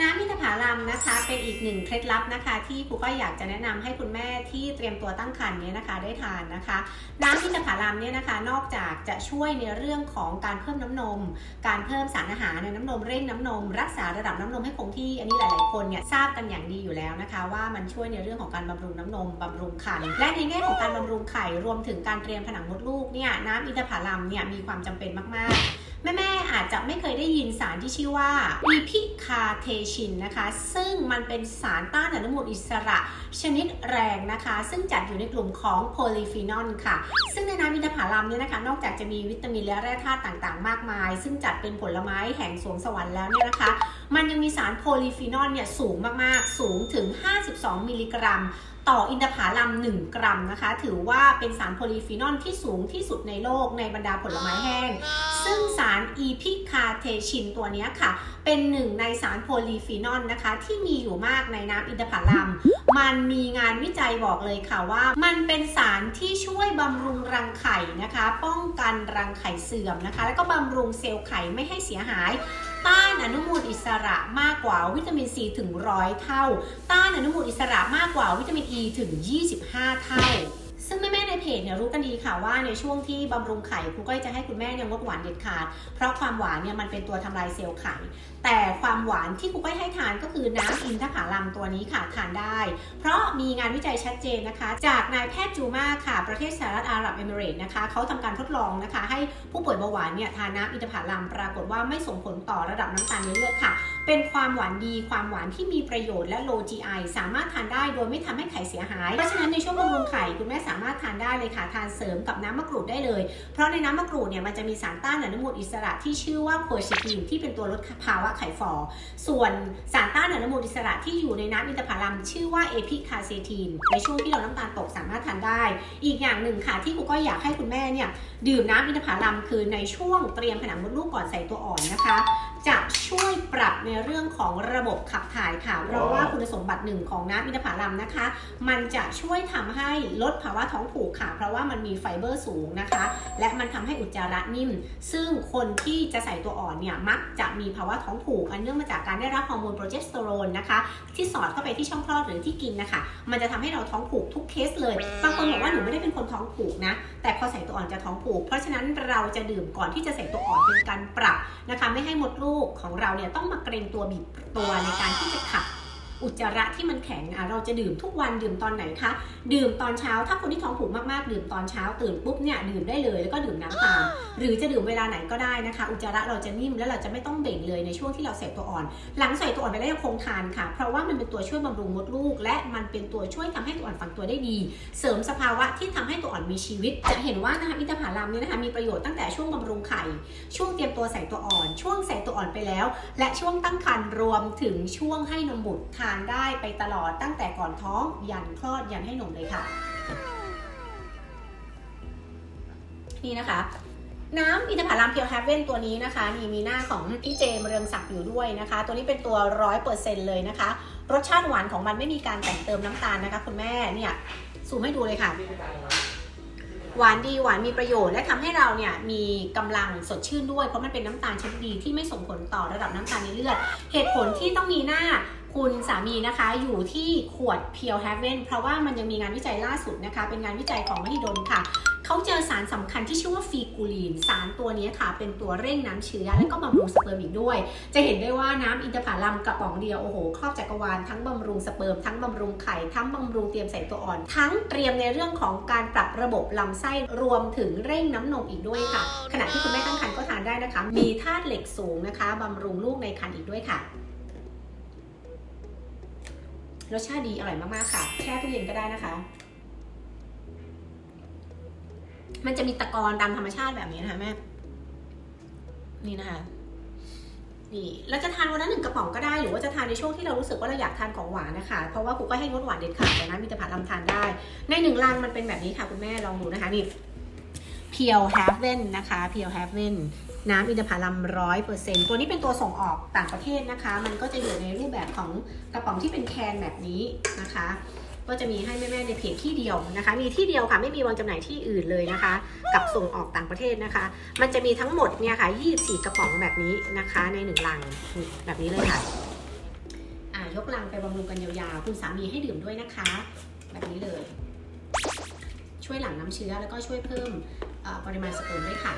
น้ำมิถผาลัมนะคะเป็นอีกหนึ่งเคล็ดลับนะคะ ที่ครูก็อยากจะแนะนำให้คุณแม่ที่เตรียมตัวตั้งครรภ์เนี่ยนะคะได้ทานนะคะ น้ำมิถผาลัมเนี่ยนะคะนอกจากจะช่วยในเรื่องของการเพิ่มน้ำนม การเพิ่มสารอาหารในน้ำนมเร่งน้ำนม รักษาระดับน้ำนมให้คงที่อันนี้หลาย ๆ คนเนี่ยทราบกันอย่างดีอยู่แล้วนะคะ ว่ามันช่วยในเรื่องของการบำรุงน้ำนมบำรุงครรภ์และในแง่ของการบำรุงไข่รวมถึงการเตรียมผนังมดลูกเนี่ยน้ำอินทผลัมเนี่ยมีความจำเป็นมาก ๆ แม่ๆอาจจะไม่เคยได้ยินสารที่ชื่อว่าอีพิคาเทชินนะคะ ซึ่งมันเป็นสารต้านอนุมูลอิสระชนิดแรงนะคะ ซึ่งจัดอยู่ในกลุ่มของโพลีฟีนอลค่ะ ซึ่งในน้ำอินทผลัมเนี่ยนะคะ นอกจากจะมีวิตามินและแร่ธาตุต่างๆ มากมาย ซึ่งจัดเป็นผลไม้แห่งสวงสวรรค์แล้วเนี่ยนะคะ มันยังมีสารโพลีฟีนอลเนี่ยสูงมากๆ สูงถึง 52 มิลลิกรัม ต่ออินทผลัม 1 กรัมนะคะ ถือว่าเป็นสารโพลีฟีนอลที่สูงที่สุดในโลกในบรรดาผลไม้แห้ง ซึ่งสารอีพิคาเทชินตัวนี้ค่ะ เป็นหนึ่งในสารโพลีฟีนอลนะคะ ที่มีอยู่มากในน้ำอินทผลัม มันมีงานวิจัยบอกเลยค่ะว่า มันเป็นสารที่ช่วยบำรุงรังไข่นะคะ ป้องกันรังไข่เสื่อมนะคะ แล้วก็บำรุงเซลล์ไข่ไม่ให้เสียหาย ต้านอนุมูลอิสระมากกว่าวิตามินซีถึงร้อยเท่า ต้านอนุมูลอิสระมากกว่าวิตามินอ e ีถึง 25 เท่าซึ่งแม่ๆใน เพจเนี่ยรู้กันดีค่ะว่าในช่วงที่บำรุงไข่ครูก็จะให้คุณแม่เนี่ยงดหวานเด็ดขาด เพราะความหวานเนี่ยมันเป็นตัวทำลายเซลล์ไข่ แต่ความหวานที่ครูก้อยให้ทานก็คือน้ำอินทผลัมตัวนี้ค่ะทานได้ เพราะมีงานวิจัยชัดเจนนะคะ จากนายแพทย์จูมาค่ะ ประเทศสหรัฐอาหรับเอมิเรต์นะคะเขาทำการทดลองนะคะ ให้ผู้ป่วยเบาหวานเนี่ยทานน้ำอินทผลัมปรากฏว่าไม่ส่งผลต่อระดับน้ำตาลในเลือดค่ะ เป็นความหวานดีความหวานที่มีประโยชน์และ low GI สามารถทานได้โดยไม่ทำให้ไข่เสียหาย เพราะฉะนั้นในช่วงบำรุงไข่คุณแม่สามารถทานได้เลยค่ะทานเสริมกับน้ำมะกรูดได้เลย เพราะในน้ำมะกรูดเนี่ยมันจะมีสารต้านอนุมูลอิสระที่ชื่อว่าโคชิตินที่เป็นตัวลดภาวะไข่ฟอส่วนสารต้านอนุมูลอิสระที่อยู่ในน้ำอินทผลัมชื่อว่าเอพิคาเซทีนในช่วงที่เราน้ำตาลตกสามารถทานได้ อีกอย่างหนึ่งค่ะที่ครูก็อยากให้คุณแม่เนี่ยดื่มน้ำอินทผลัมคือในช่วงเตรียมผนังมดลูกก่อนใส่ตัวอ่อนนะคะ จะช่วยปรับในเรื่องของระบบขับถ่ายค่ะเพราะว่าคุณสมบัติหนึ่งของน้ำอินทผลัมนะคะ มันจะช่วยทำให้ลดภาวะท้องผูกค่ะ เพราะว่ามันมีไฟเบอร์สูงนะคะ และมันทำให้อุจจาระนิ่ม ซึ่งคนที่จะใส่ตัวอ่อนเนี่ยมักจะมีภาวะท้องผูก อันเนื่องมาจากการได้รับฮอร์โมนโปรเจสเตอโรนนะคะที่สอดเข้าไปที่ช่องคลอดหรือที่กินนะคะ มันจะทำให้เราท้องผูกทุกเคสเลยบางคนบอกว่าหนูไม่ได้เป็นคนท้องผูกนะแต่พอใส่ตัวอ่อนจะท้องผูก เพราะฉะนั้นเราจะดื่มก่อนที่จะใส่ตัวอ่อนเป็นการปรับนะคะ ไม่ให้มดลูกูกของเราเนี่ยต้องมาเกรงตัวบีบตัวในการที่จะขับ อุจจาระที่มันแข็งอะเราจะดื่มทุกวันดื่มตอนไหนคะ ดื่มตอนเช้า ถ้าคนที่ท้องผูกมากๆ ดื่มตอนเช้าตื่นปุ๊บเนี่ยดื่มได้เลยแล้วก็ดื่มน้ำตามหรือจะดื่มเวลาไหนก็ได้นะคะ อุจจาระเราจะนิ่มแล้วเราจะไม่ต้องเบ่งเลยในช่วงที่เราใส่ตัวอ่อน หลังใส่ตัวอ่อนไปแล้วยังคงทานค่ะ เพราะว่ามันเป็นตัวช่วยบำรุงมดลูก และมันเป็นตัวช่วยทำให้ตัวอ่อนฝังตัวได้ดี เสริมสภาวะที่ทำให้ตัวอ่อนมีชีวิต จะเห็นว่านะคะอินทผลัมเนี่ยนะคะมีประโยชน์ตั้งแต่ช่วงบำรุงไข่ ช่วงเตรียมตัวใส่ตัวอ่อน ช่วงใส่ตัวอ่อนไปแล้ว และช่วงตั้งครรภ์รวมถึงช่วงให้นมบุตรทานได้ไปตลอดตั้งแต่ก่อนท้องยันคลอดยันให้นมเลยค่ะ นี่นะคะ น้ำอินทผลัมเพียวแฮเว่นตัวนี้นะคะนี่มีหน้าของพี่เจมเรืองศักดิ์อยู่ด้วยนะคะ ตัวนี้เป็นตัวร้อยเปอร์เซ็นเลยนะคะ รสชาติหวานของมันไม่มีการแต่งเติมน้ำตาลนะคะ คุณแม่เนี่ยซูมให้ดูเลยค่ะ หวานดีหวานมีประโยชน์และทำให้เราเนี่ยมีกำลังสดชื่นด้วย เพราะมันเป็นน้ำตาลชนิดดีที่ไม่ส่งผลต่อระดับน้ำตาลในเลือด เหตุผลที่ต้องมีหน้าคุณสามีนะคะอยู่ที่ขวดเพียวแฮเว่นเพราะว่ามันยังมีงานวิจัยล่าสุดนะคะ เป็นงานวิจัยของมหิดลค่ะ เขาเจอสารสำคัญที่ชื่อว่าฟีกูลีน สารตัวนี้ค่ะ เป็นตัวเร่งน้ำเชื้อ และก็บำรุงสเปิร์มอีกด้วย จะเห็นได้ว่าน้ำอินทผลัมกระป๋องเดียว โอ้โห ครอบจักรวาลทั้งบำรุงสเปิร์มทั้งบำรุงไข่ ทั้งบำรุงเตรียมใส่ตัวอ่อน ทั้งเตรียมในเรื่องของการปรับระบบลำไส้รวมถึงเร่งน้ำนมอีกด้วยค่ะ ขณะที่คุณแม่ตั้งครรภ์ก็ทานได้นะคะ มีธาตุเหล็กสูงนะคะบำรุงลูกในครรภ์อีกด้วยค่ะรสชาติดีอร่อยมากๆค่ะ แช่ตู้เย็นก็ได้นะคะ มันจะมีตะกอนตามธรรมชาติแบบนี้นะคะแม่ นี่นะคะ นี่เราจะทานวันละหนึ่งกระป๋องก็ได้ หรือว่าจะทานในช่วงที่เรารู้สึกว่าเราอยากทานของหวานนะคะ เพราะว่าครูก็ให้งดหวานเด็ดขาดแต่นะมีแต่ผักลำทานได้ ในหนึ่งลังมันเป็นแบบนี้ค่ะคุณแม่ลองดูนะคะนี่เพียวแฮฟเว่นนะคะเพียวแฮฟเว่นน้ำอินทผลัมร้อยเปอร์เซ็นตัวนี้เป็นตัวส่งออกต่างประเทศนะคะ มันก็จะอยู่ในรูปแบบของกระป๋องที่เป็นแคนแบบนี้นะคะ ก็จะมีให้แม่ๆในเพจที่เดียวนะคะ มีที่เดียวค่ะไม่มีวางจำหน่ายที่อื่นเลยนะคะ กับส่งออกต่างประเทศนะคะ มันจะมีทั้งหมดเนี่ยค่ะ24 กระป๋องแบบนี้นะคะ ในหนึ่งลังแบบนี้เลยค่ะอ่ายกลังไปบำรุงกันยาวๆ คุณสามีให้ดื่มด้วยนะคะ แบบนี้เลย ช่วยหลั่งน้ำเชื้อแล้วก็ช่วยเพิ่มปริมาณสเปิร์มด้วยค่ะ